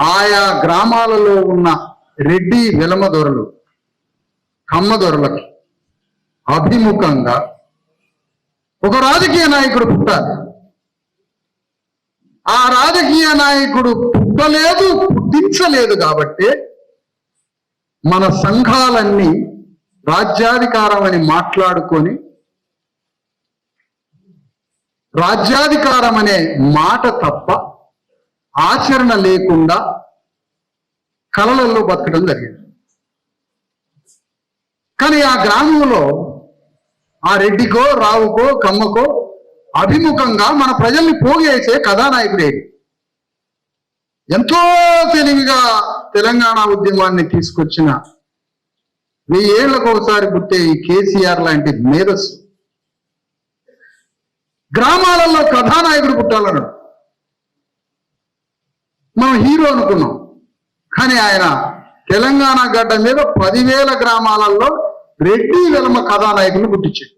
ఆయా గ్రామాలలో ఉన్న రెడ్డి వెలమ దొరలు కమ్మ దొరలకి అభిముఖంగా ఒక రాజకీయ నాయకుడు పుట్టాలి ఆ రాజకీయ నాయకుడు పుట్టలేదు పుట్టించలేదు కాబట్టి మన సంఘాలన్నీ రాజ్యాధికారం అని మాట్లాడుకొని రాజ్యాధికారం అనే మాట తప్ప ఆచరణ లేకుండా కలలలో బతకడం జరిగింది. కానీ ఆ గ్రామంలో ఆ రెడ్డికో రావుకో కమ్మకో అభిముఖంగా మన ప్రజల్ని పోగేసే కథానాయకుడే. ఎంతో తెలివిగా తెలంగాణ ఉద్యమాన్ని తీసుకొచ్చిన వెయ్యేళ్ళకు ఒకసారి పుట్టే ఈ కేసీఆర్ లాంటి మేధస్సు. గ్రామాలలో కథానాయకుడు పుట్టాలన్నాడు. మనం హీరో అనుకున్నాం. కానీ ఆయన తెలంగాణ గడ్డ మీద పదివేల గ్రామాలలో రెడ్డి వెలమ కథానాయకులు పుట్టించాడు